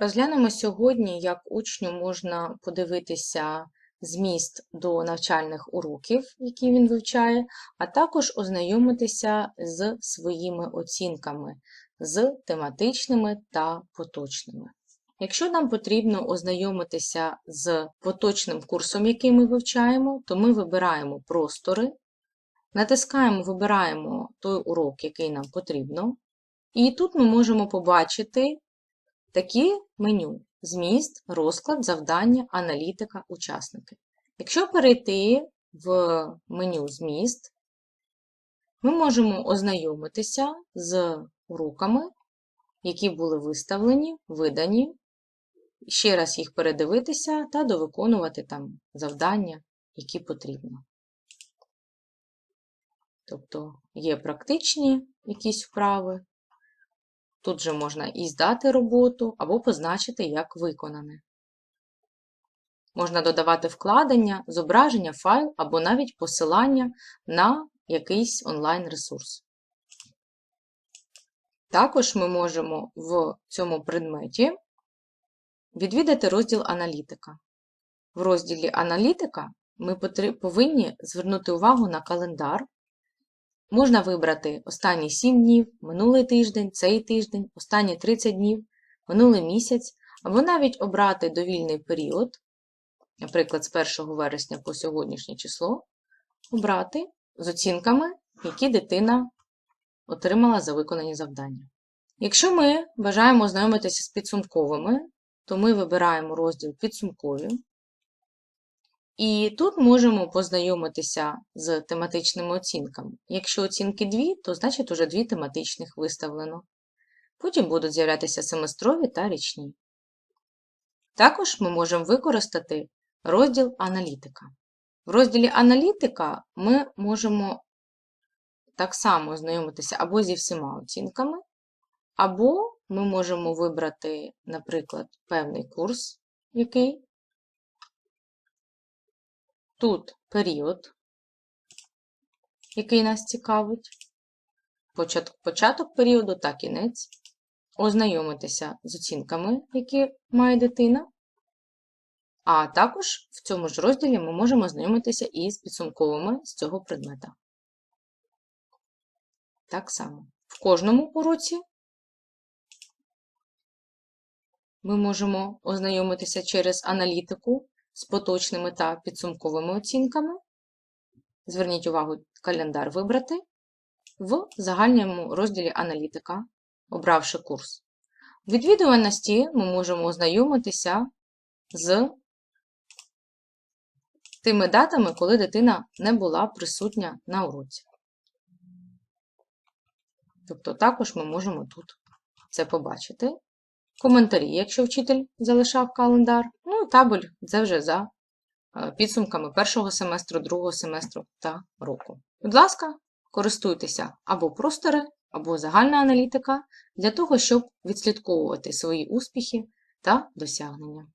Розглянемо сьогодні, як учню можна подивитися зміст до навчальних уроків, які він вивчає, а також ознайомитися з своїми оцінками, з тематичними та поточними. Якщо нам потрібно ознайомитися з поточним курсом, який ми вивчаємо, то ми вибираємо простори, натискаємо, вибираємо той урок, який нам потрібно, і тут ми можемо побачити такі меню: зміст, розклад, завдання, аналітика, учасники. Якщо перейти в меню Зміст, ми можемо ознайомитися з уроками, які були виставлені, видані, ще раз їх передивитися та довиконувати там завдання, які потрібно. Тобто є практичні якісь вправи, Тут же можна і здати роботу, або позначити як виконане. Можна додавати вкладення, зображення, файл або навіть посилання на якийсь онлайн-ресурс. Також ми можемо в цьому предметі відвідати розділ аналітика. В розділі аналітика ми повинні звернути увагу на календар Можна вибрати останні 7 днів, минулий тиждень, цей тиждень, останні 30 днів, минулий місяць, або навіть обрати довільний період, наприклад, з 1 вересня по сьогоднішнє число, обрати з оцінками, які дитина отримала за виконані завдання. Якщо ми бажаємо ознайомитися з підсумковими, то ми вибираємо розділ Підсумкові. І тут можемо познайомитися з тематичними оцінками. Якщо оцінки дві, то значить уже дві тематичних виставлено. Потім будуть з'являтися семестрові та річні. Також ми можемо використати розділ аналітика. В розділі аналітика ми можемо так само знайомитися або зі всіма оцінками, або ми можемо вибрати, наприклад, певний курс, який Тут період, який нас цікавить, початок періоду та кінець, ознайомитися з оцінками, які має дитина. А також в цьому ж розділі ми можемо ознайомитися і з підсумковими з цього предмета. Так само. В кожному уроці ми можемо ознайомитися через аналітику з поточними та підсумковими оцінками. Зверніть увагу, календар вибрати в загальному розділі аналітика, обравши курс. В відвідуваності ми можемо ознайомитися з тими датами, коли дитина не була присутня на уроці. Тобто, також ми можемо тут це побачити коментарі, якщо вчитель залишав календар. Ну і табель це вже за е, підсумками першого семестру, другого семестру та року. Будь ласка, користуйтеся або простори, або загальна аналітика для того, щоб відслідковувати свої успіхи та досягнення.